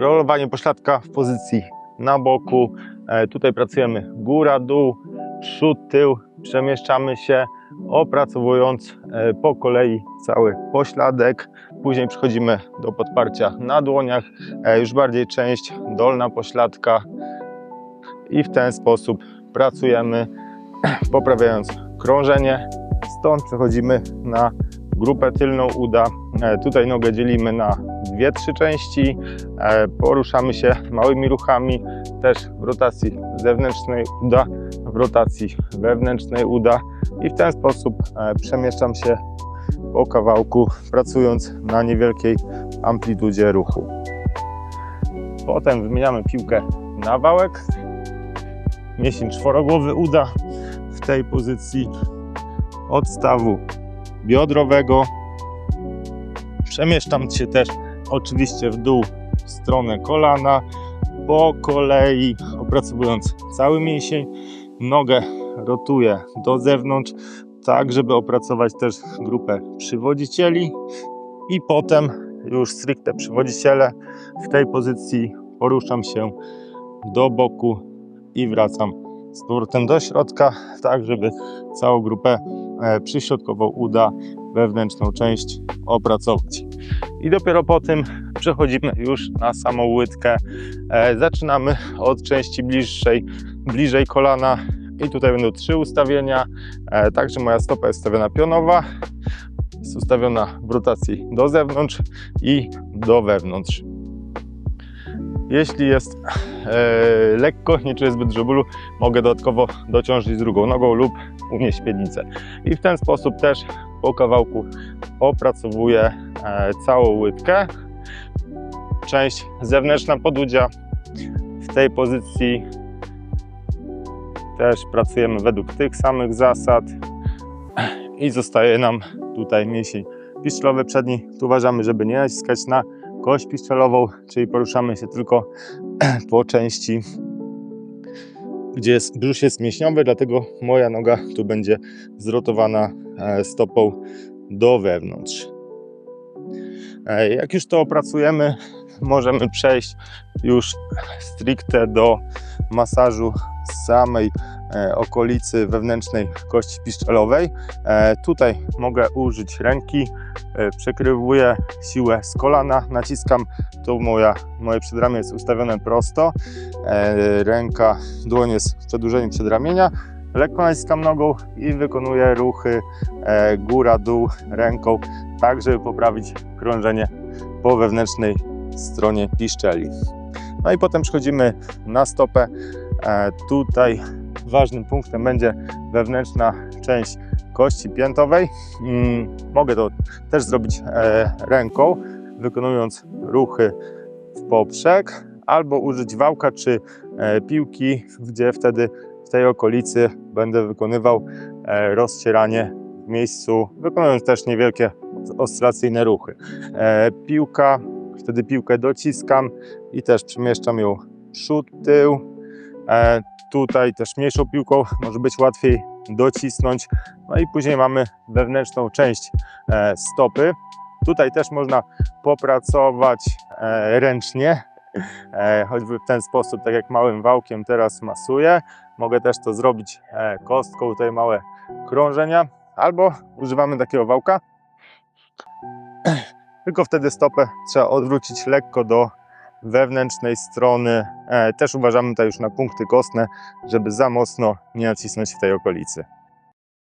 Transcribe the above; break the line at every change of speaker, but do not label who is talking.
rolowanie pośladka w pozycji na boku. E, Tutaj pracujemy góra, dół, przód, tył. Przemieszczamy się, opracowując e, po kolei cały pośladek. Później przechodzimy do podparcia na dłoniach, e, już bardziej część dolna pośladka i w ten sposób pracujemy, poprawiając krążenie. Stąd przechodzimy na grupę tylną uda. Tutaj nogę dzielimy na dwie, trzy części. E, Poruszamy się małymi ruchami, też w rotacji zewnętrznej uda, w rotacji wewnętrznej uda i w ten sposób e, przemieszczam się po kawałku, pracując na niewielkiej amplitudzie ruchu. Potem wymieniamy piłkę na wałek. Mięsień czworogłowy uda w tej pozycji odstawu biodrowego. Przemieszczam się też oczywiście w dół w stronę kolana, po kolei opracowując cały mięsień. Nogę rotuję do zewnątrz, tak żeby opracować też grupę przywodzicieli i potem już stricte przywodziciele w tej pozycji poruszam się do boku i wracam z powrotem do środka, tak żeby całą grupę e, przyśrodkową uda wewnętrzną część opracować. I dopiero po tym przechodzimy już na samą łydkę. E, Zaczynamy od części bliższej, bliżej kolana i tutaj będą trzy ustawienia. E, Także moja stopa jest ustawiona pionowa, jest ustawiona w rotacji do zewnątrz i do wewnątrz. Jeśli jest e, lekko, nie czuję zbyt dużo bólu, mogę dodatkowo dociążyć drugą nogą lub unieść śpiednicę. I w ten sposób też po kawałku opracowuję e, całą łydkę. Część zewnętrzna podudzia w tej pozycji też pracujemy według tych samych zasad i zostaje nam tutaj mięsień piszczelowy przedni. Tu uważamy, żeby nie naciskać na kość piszczelową, czyli poruszamy się tylko po części, gdzie jest, brzuch jest mięśniowy, dlatego moja noga tu będzie zrotowana e, stopą do wewnątrz. E, Jak już to opracujemy, możemy przejść już stricte do masażu samej okolicy wewnętrznej kości piszczelowej. E, Tutaj mogę użyć ręki, e, przekrywuję siłę z kolana, naciskam, tu moja, moje przedramię jest ustawione prosto, e, ręka, dłoń jest w przedłużeniu przedramienia, lekko naciskam nogą i wykonuję ruchy e, góra, dół ręką, tak żeby poprawić krążenie po wewnętrznej stronie piszczeli. No i potem przechodzimy na stopę. E, Tutaj ważnym punktem będzie wewnętrzna część kości piętowej. Mm, Mogę to też zrobić e, ręką, wykonując ruchy w poprzek, albo użyć wałka czy e, piłki, gdzie wtedy w tej okolicy będę wykonywał e, rozcieranie w miejscu, wykonując też niewielkie oscylacyjne ruchy. Piłka, wtedy piłkę dociskam i też przemieszczam ją przód, tył. E, Tutaj też mniejszą piłką może być łatwiej docisnąć. No i później mamy wewnętrzną część e, stopy. Tutaj też można popracować e, ręcznie, choćby w ten sposób, tak jak małym wałkiem teraz masuję. Mogę też to zrobić kostką, tutaj małe krążenia, albo używamy takiego wałka. Tylko wtedy stopę trzeba odwrócić lekko do wewnętrznej strony. E, Też uważamy tutaj już na punkty kostne, żeby za mocno nie nacisnąć w tej okolicy.